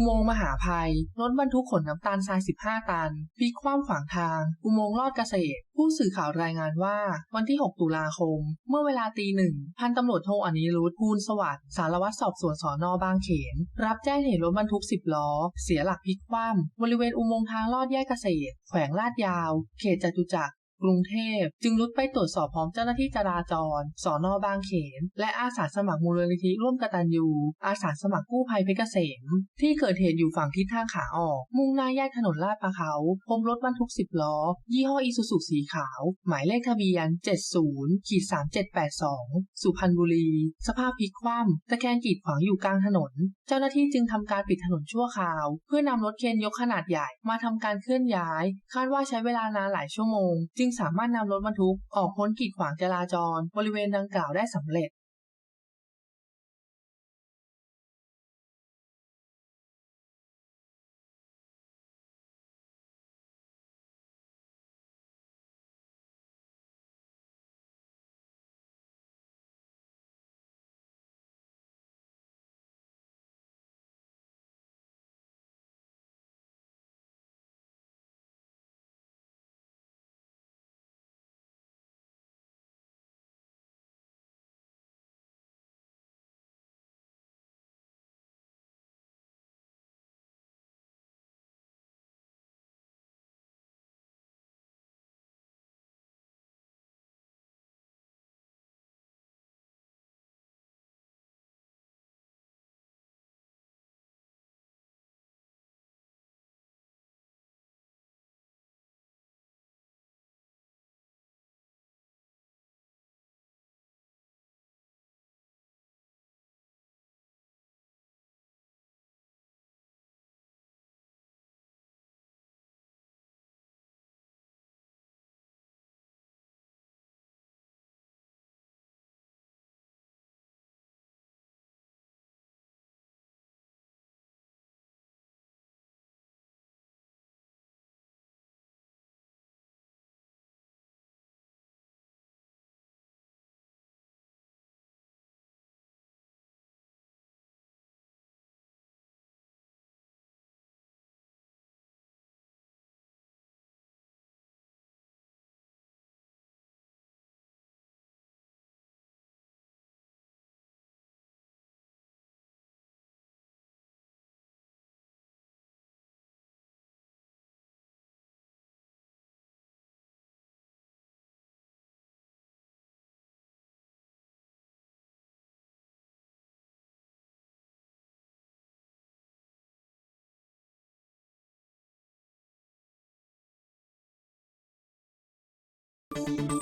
งค์มหาภัย รถบรรทุกขนน้ำตาลทราย 15 ตันพลิกคว่ำขวางทาง อุโมงค์ลอดเกษตร ผู้สื่อข่าวรายงานว่า วันที่ 6 ตุลาคม เมื่อเวลาตีหนึ่ง พันตำรวจโทอนิรุธภูลสวัสดิ์สารวัตรสอบสวนสอนอบางเขน รับแจ้งเหตุรถบรรทุก 10 ล้อ เสียหลักพลิกคว่ำบริเวณอุโมงค์ทางลอดแยกเกษตร แขวงลาดยาว เขตจตุจักร กรุงเทพ จึงรุดไปตรวจสอบพร้อมเจ้าหน้าที่จราจรสอนอบางเขน และอาสาสมัครมูลนิธิร่วมกตัญญู อาสาสมัครกู้ภัยเพชรเกษม ที่เกิดเหตุอยู่ฝั่งทิศทางขาออก มุ่งหน้าแยกถนนลาดปะเขา พบรถบรรทุก 10 ล้อ ยี่ห้ออีซูซูสีขาว หมายเลขทะเบียน 70ขีด3782 สุพรรณบุรี สภาพพลิกคว่ำตะแคงกีดขวางอยู่กลางถนน เจ้าหน้าที่จึงทำการปิดถนนชั่วคราว เพื่อนำรถเคนยกขนาดใหญ่มาทำการเคลื่อนย้าย คาดว่าใช้เวลานานหลายชั่วโมง จึงสามารถนำรถบรรทุกออกพ้นกีดขวางจราจร บริเวณดังกล่าวได้สำเร็จ you